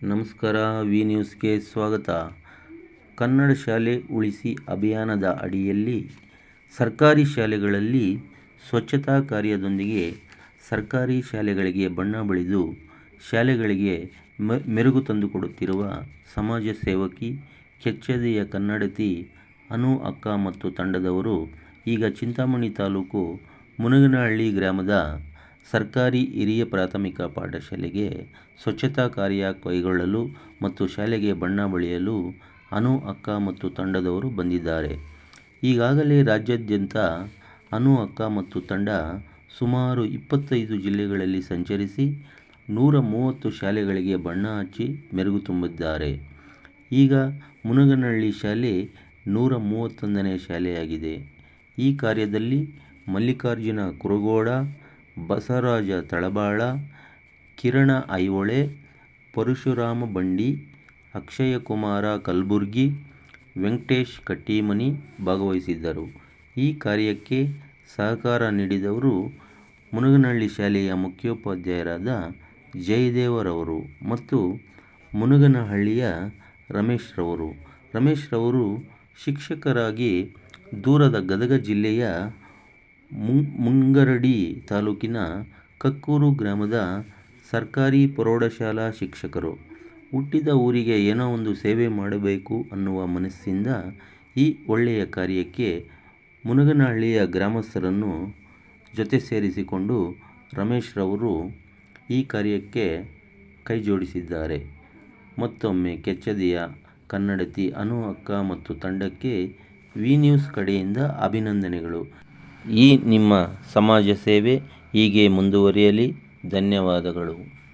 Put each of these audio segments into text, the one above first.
ನಮಸ್ಕಾರ, ವಿ ನ್ಯೂಸ್ಗೆ ಸ್ವಾಗತ. ಕನ್ನಡ ಶಾಲೆ ಉಳಿಸಿ ಅಭಿಯಾನದ ಅಡಿಯಲ್ಲಿ ಸರ್ಕಾರಿ ಶಾಲೆಗಳಲ್ಲಿ ಸ್ವಚ್ಛತಾ ಕಾರ್ಯದೊಂದಿಗೆ ಸರ್ಕಾರಿ ಶಾಲೆಗಳಿಗೆ ಬಣ್ಣ ಬಳಿದು ಶಾಲೆಗಳಿಗೆ ಮೆರುಗು ತಂದುಕೊಡುತ್ತಿರುವ ಸಮಾಜ ಸೇವಕಿ, ಕೆಚ್ಚೆದೆಯ ಕನ್ನಡತಿ ಅನು ಅಕ್ಕ ಮತ್ತು ತಂಡದವರು ಈಗ ಚಿಂತಾಮಣಿ ತಾಲೂಕು ಮುನಗನಹಳ್ಳಿ ಗ್ರಾಮದ ಸರ್ಕಾರಿ ಹಿರಿಯ ಪ್ರಾಥಮಿಕ ಪಾಠಶಾಲೆಗೆ ಸ್ವಚ್ಛತಾ ಕಾರ್ಯ ಕೈಗೊಳ್ಳಲು ಮತ್ತು ಶಾಲೆಗೆ ಬಣ್ಣ ಬಳಿಯಲು ಅನು ಅಕ್ಕ ಮತ್ತು ತಂಡದವರು ಬಂದಿದ್ದಾರೆ. ಈಗಾಗಲೇ ರಾಜ್ಯಾದ್ಯಂತ ಅನು ಅಕ್ಕ ಮತ್ತು ತಂಡ ಸುಮಾರು ಇಪ್ಪತ್ತೈದು ಜಿಲ್ಲೆಗಳಲ್ಲಿ ಸಂಚರಿಸಿ ನೂರ ಮೂವತ್ತು ಶಾಲೆಗಳಿಗೆ ಬಣ್ಣ ಹಚ್ಚಿ ಮೆರುಗು ತುಂಬಿದ್ದಾರೆ. ಈಗ ಮುನಗನಹಳ್ಳಿ ಶಾಲೆ ನೂರ ಮೂವತ್ತೊಂದನೇ ಶಾಲೆಯಾಗಿದೆ. ಈ ಕಾರ್ಯದಲ್ಲಿ ಮಲ್ಲಿಕಾರ್ಜುನ ಕುರುಗೋಡ ಬಸವರಾಜ ತಳಬಾಳ, ಕಿರಣ ಐಹೊಳೆ, ಪರಶುರಾಮ ಬಂಡಿ, ಅಕ್ಷಯಕುಮಾರ ಕಲಬುರ್ಗಿ, ವೆಂಕಟೇಶ್ ಕಟ್ಟೀಮನಿ ಭಾಗವಹಿಸಿದ್ದರು. ಈ ಕಾರ್ಯಕ್ಕೆ ಸಹಕಾರ ನೀಡಿದವರು ಮುನಗನಹಳ್ಳಿ ಶಾಲೆಯ ಮುಖ್ಯೋಪಾಧ್ಯಾಯರಾದ ಜಯದೇವರವರು ಮತ್ತು ಮುನಗನಹಳ್ಳಿಯ ರಮೇಶ್ರವರು. ರಮೇಶ್ರವರು ಶಿಕ್ಷಕರಾಗಿ ದೂರದ ಗದಗ ಜಿಲ್ಲೆಯ ಮುಂಗರಡಿ ತಾಲೂಕಿನ ಕಕ್ಕೂರು ಗ್ರಾಮದ ಸರ್ಕಾರಿ ಪ್ರೌಢಶಾಲಾ ಶಿಕ್ಷಕರು. ಹುಟ್ಟಿದ ಊರಿಗೆ ಏನೋ ಒಂದು ಸೇವೆ ಮಾಡಬೇಕು ಅನ್ನುವ ಮನಸ್ಸಿಂದ ಈ ಒಳ್ಳೆಯ ಕಾರ್ಯಕ್ಕೆ ಮುನಗನಹಳ್ಳಿಯ ಗ್ರಾಮಸ್ಥರನ್ನು ಜೊತೆ ಸೇರಿಸಿಕೊಂಡು ರಮೇಶ್ರವರು ಈ ಕಾರ್ಯಕ್ಕೆ ಕೈಜೋಡಿಸಿದ್ದಾರೆ. ಮತ್ತೊಮ್ಮೆ ಕೆಚ್ಚೆದೆಯ ಕನ್ನಡತಿ ಅನು ಅಕ್ಕ ಮತ್ತು ತಂಡಕ್ಕೆ ವಿ ನ್ಯೂಸ್ ಕಡೆಯಿಂದ ಅಭಿನಂದನೆಗಳು. ಈ ನಿಮ್ಮ ಸಮಾಜ ಸೇವೆ ಹೀಗೆ ಮುಂದುವರಿಯಲಿ. ಧನ್ಯವಾದಗಳು.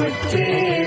சுற்றே